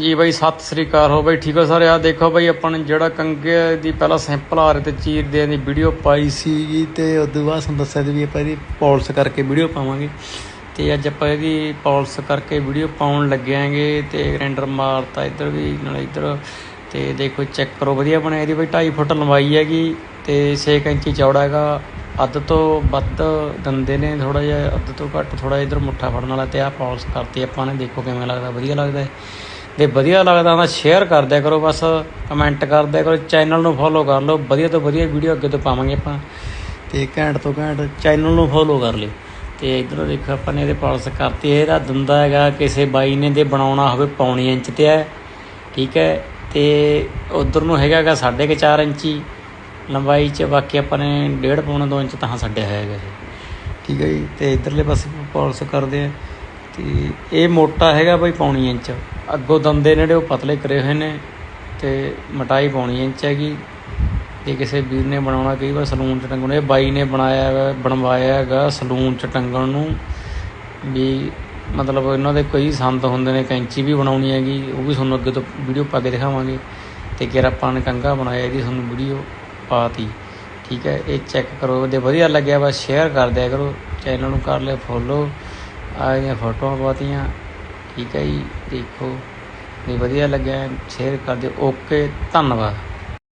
ਜੀ ਬਾਈ, ਸਤਿ ਸ੍ਰੀ ਅਕਾਲ। ਹੋ ਬਾਈ, ਠੀਕ ਹੋ ਸਾਰੇ? ਆ ਦੇਖੋ ਬਾਈ, ਆਪਾਂ ਨੇ ਜਿਹੜਾ ਕੰਗੇ ਦੀ ਪਹਿਲਾਂ ਸੈਂਪਲ ਆ ਰਹੇ ਤੇ ਚੀਰਦੇ ਦੀ ਵੀਡੀਓ ਪਾਈ ਸੀਗੀ ਤੇ ਉਦੋਂ ਬਾਅਦ ਸਾਨੂੰ ਦੱਸਿਆ ਸੀ ਵੀ ਆਪਾਂ ਇਹਦੀ ਪੌਲਿਸ ਕਰਕੇ ਵੀਡੀਓ ਪਾਵਾਂਗੇ। ਤੇ ਅੱਜ ਆਪਾਂ ਇਹਦੀ ਪੌਲਿਸ ਕਰਕੇ ਵੀਡੀਓ ਪਾਉਣ ਲੱਗਿਆਂਗੇ ਤੇ ਗ੍ਰੈਂਡਰ ਮਾਰਤਾ ਇੱਧਰ ਵੀ, ਨਾਲ ਇੱਧਰ। ਤੇ ਦੇਖੋ ਚੈੱਕ ਕਰੋ, ਵਧੀਆ ਬਣਿਆ। ਇਹਦੀ ਬਾਈ 2.5 ਫੁੱਟ ਲੰਬਾਈ ਹੈਗੀ ਤੇ 6 ਇੰਚੀ ਚੌੜਾ ਹੈਗਾ। ਅੱਧ ਤੋਂ ਵੱਧ ਦੰਦੇ ਨੇ ਥੋੜਾ ਜਿਹਾ ਅੱਧ ਤੋਂ ਘੱਟ ਥੋੜਾ ਇੱਧਰ ਮੁੱਠਾ ਫੜਨ ਵਾਲਾ ਤੇ ਆਹ ਪੌਲਿਸ ਕਰਤੀ ਆਪਾਂ ਨੇ। ਦੇਖੋ ਕਿਵੇਂ ਲੱਗਦਾ, ਵਧੀਆ ਲੱਗਦਾ ਹੈ। ਤੇ ਵਧੀਆ ਲੱਗਦਾ ਤਾਂ ਸ਼ੇਅਰ ਕਰ ਦਿਆ ਕਰੋ, ਬਸ ਕਮੈਂਟ ਕਰ ਦਿਆ ਕਰੋ ਚੈਨਲ ਨੂੰ ਫੋਲੋ ਕਰ ਲਓ। ਵਧੀਆ ਤੋਂ ਵਧੀਆ ਵੀਡੀਓ ਅੱਗੇ ਤੋਂ ਪਾਵਾਂਗੇ ਆਪਾਂ। ਤੇ ਘੈਂਟ ਤੋਂ ਘੈਂਟ ਚੈਨਲ ਨੂੰ ਫੋਲੋ ਕਰ ਲਿਓ। ਤੇ ਇਧਰੋਂ ਦੇਖੋ ਆਪਾਂ ਨੇ ਇਹਦੇ ਪਾਲਸ ਕਰਤੀ। ਇਹਦਾ ਦੰਦਾ ਹੈਗਾ ਕਿਸੇ ਬਾਈ ਨੇ ਦੇ ਬਣਾਉਣਾ ਹੋਵੇ ਪੌਣੀ ਇੰਚ ਤੇ ਹੈ। ਠੀਕ ਹੈ। ਤੇ ਉਧਰ ਨੂੰ ਹੈਗਾਗਾ 4.5 ਇੰਚੀ। ਲੰਬਾਈ ਚ ਬਾਕੀ ਆਪਾਂ ਨੇ 1.5 ਪੌਣਾ 2 ਇੰਚ ਤਾਂ ਛੱਡਿਆ ਹੋਇਆ ਹੈਗਾ ਠੀਕ ਹੈ ਜੀ। ਤੇ ਇਧਰਲੇ ਪਾਸੇ ਪਾਲਸ ਕਰਦੇ ਆ ਤੇ ਇਹ ਮੋਟਾ ਹੈਗਾ ਬਈ ਪੌਣੀ ਇੰਚ। ਅੱਗੋਂ ਦੰਦੇ ਨੇ ਜਿਹੜੇ ਉਹ ਪਤਲੇ ਕਰੇ ਹੋਏ ਨੇ ਤੇ ਮਟਾਈ ਪਾਉਣੀ ਇੰਚ ਹੈਗੀ। ਤੇ ਕਿਸੇ ਵੀਰ ਨੇ ਬਣਾਉਣਾ, ਕਈ ਵਾਰ ਸਲੂਨ ਚ ਟੰਗਣ ਇਹ ਬਾਈ ਨੇ ਬਣਾਇਆ ਹੈਗਾ, ਬਣਵਾਇਆ ਹੈਗਾ ਸਲੂਨ ਚ ਟੰਗਣ ਨੂੰ। ਵੀ ਮਤਲਬ ਇਹਨਾਂ ਦੇ ਕਈ ਸੰਦ ਹੁੰਦੇ ਨੇ, ਕੈਂਚੀ ਵੀ ਬਣਾਉਣੀ ਹੈਗੀ, ਉਹ ਵੀ ਤੁਹਾਨੂੰ ਅੱਗੇ ਤੋਂ ਵੀਡੀਓ ਪਾ ਕੇ ਦਿਖਾਵਾਂਗੇ। ਤੇ ਕਿਰ ਆਪਾਂ ਨੇ ਕੰਗਾ ਬਣਾਇਆ, ਇਹਦੀ ਤੁਹਾਨੂੰ ਵੀਡੀਓ ਪਾਤੀ। ਠੀਕ ਹੈ, ਇਹ ਚੈੱਕ ਕਰੋ ਜੇ ਵਧੀਆ ਲੱਗਿਆ, ਬਸ ਸ਼ੇਅਰ ਕਰ ਦਿਆ ਕਰੋ ਚੈਨਲ ਨੂੰ ਕਰ ਲਿਓ ਫੋਲੋ ਆ ਇਹਦੀਆਂ ਫੋਟੋਆਂ ਪਾਤੀਆਂ। ਠੀਕ ਹੈ ਜੀ ਦੇਖੋ। ਜੇ ਵਧੀਆ ਲੱਗਿਆ ਸ਼ੇਅਰ ਕਰ ਦਿਓ। ਓਕੇ ਧੰਨਵਾਦ।